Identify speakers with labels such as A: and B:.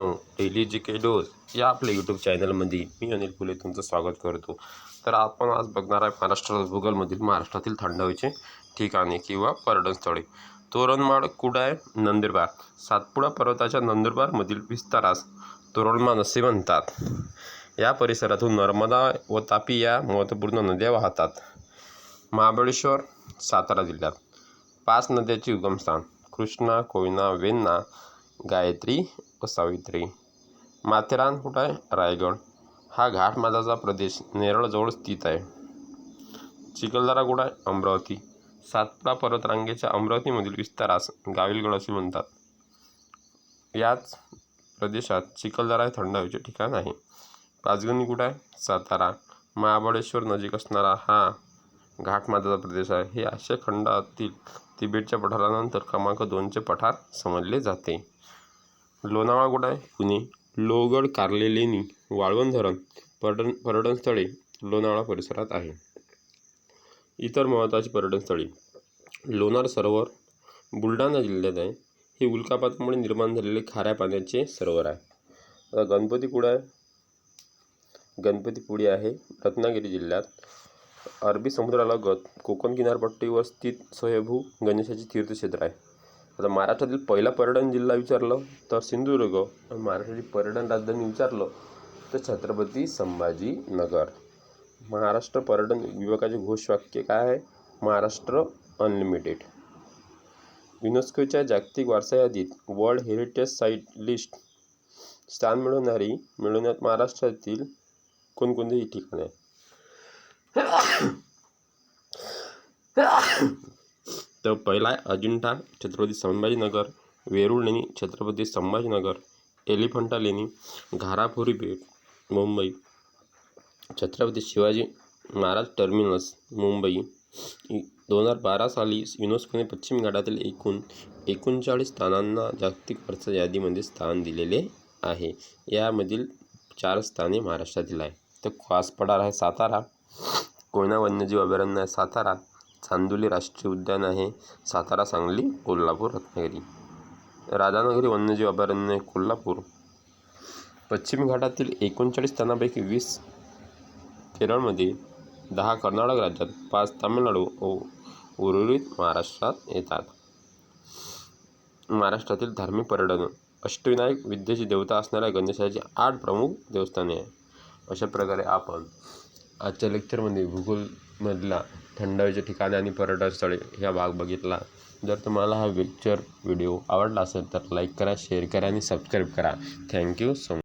A: Daily जी के dose या आपल्या YouTube चॅनलमध्ये मी अनिल फुले तुमचं स्वागत करतो. तर आपण आज बघणार आहे महाराष्ट्र भूगोलमधील महाराष्ट्रातील थंड हवेचे ठिकाणे किंवा पर्यटनस्थळे. तोरणमाळ कुडाय नंदुरबार. सातपुडा पर्वताच्या नंदुरबारमधील विस्तारास तोरणमाळ असे म्हणतात. या परिसरातून नर्मदा व तापी या महत्त्वपूर्ण नद्या वाहतात. महाबळेश्वर सातारा जिल्ह्यात. पाच नद्याचे उगमस्थान कृष्णा कोयना वेन्ना गायत्री व सावित्री माथेरान कुठं आहे? रायगड. हा घाटमाथ्याचा प्रदेश. नेरळजवळ स्थित आहे. चिखलदरा कुठं आहे? अमरावती. सातपुडा पर्वतरांगेच्या अमरावतीमधील विस्तारास गाविलगड असे म्हणतात. याच प्रदेशात चिखलदरा हे थंड हवेचे ठिकाण आहे. पाचगणी कुठं आहे? सातारा. महाबळेश्वर नजीक असणारा हा घाटमाथ्याचा प्रदेश आहे. हे आशिया खंडातील तिबेटच्या पठारानंतर क्रमांक दोनचे पठार समजले जाते. लोणावळा कुठं आहे पुणे लोहगड कार्ले लेणी वाळवण धरण पर्यटन पर्यटनस्थळे लोणावळा परिसरात आहे. इतर महत्त्वाची पर्यटनस्थळे. लोणार सरोवर बुलढाणा जिल्ह्यात आहे. हे उल्कापातामुळे निर्माण झालेले खाऱ्या पाण्याचे सरोवर आहे. आता गणपती कुठं आहे गणपतीपुळे आहे रत्नागिरी जिल्ह्यात. अरबी समुद्रालगत कोकण किनारपट्टीवर स्थित स्वयंभू गणेशाचे तीर्थक्षेत्र आहे. आता महाराष्ट्रातील पहिला पर्यटन जिल्हा विचारलं तर सिंधुदुर्ग. आणि महाराष्ट्राची पर्यटन राजधानी विचारलं तर छत्रपती संभाजीनगर महाराष्ट्र पर्यटन विभागाचे घोषवाक्य काय आहे? महाराष्ट्र अनलिमिटेड युनेस्कोच्या जागतिक वारसा यादीत वर्ल्ड हेरिटेज साईट लिस्ट स्थान मिळवणारी मिळवण्यात महाराष्ट्रातील कोणकोणती ठिकाणे आहे तर पहिला आहे अजिंठा छत्रपती संभाजीनगर वेरूळ लेणी छत्रपती संभाजीनगर एलिफंटा लेणी घारापुरी बेट मुंबई छत्रपती शिवाजी महाराज टर्मिनस मुंबई. दोन हजार बारा साली युनेस्कोने पश्चिम घाटातील एकूण एकोणचाळीस स्थानांना जागतिक वारसा यादीमध्ये स्थान दिलेले आहे. यामधील चार स्थाने महाराष्ट्रातील आहे तर खास पडार आहे सातारा कोयना वन्यजीव अभयारण्य आहे सातारा चांदोली राष्ट्रीय उद्यान आहे. सातारा सांगली कोल्हापूर रत्नागिरी. राधानगरी वन्यजीव अभयारण्य कोल्हापूर. पश्चिम घाटातील एकोणचाळीस स्थानापैकी वीस केरळमध्ये दहा कर्नाटक राज्यात पाच तामिळनाडू व उर्वरित महाराष्ट्रात येतात. महाराष्ट्रातील धार्मिक पर्यटन अष्टविनायक विद्येची देवता असणाऱ्या गणेशाची आठ प्रमुख देवस्थाने आहे अशा प्रकारे आपण आजच्या लेक्चरमध्ये भूगोल मधला थंड हवेचे ठिकाणे आणि पर्यटनस्थळे ह्या भाग बघितला. जर तुम्हाला हा पिक्चर व्हिडिओ आवडला असेल तर लाईक करा शेअर करा आणि सबस्क्राईब करा. Thank you so much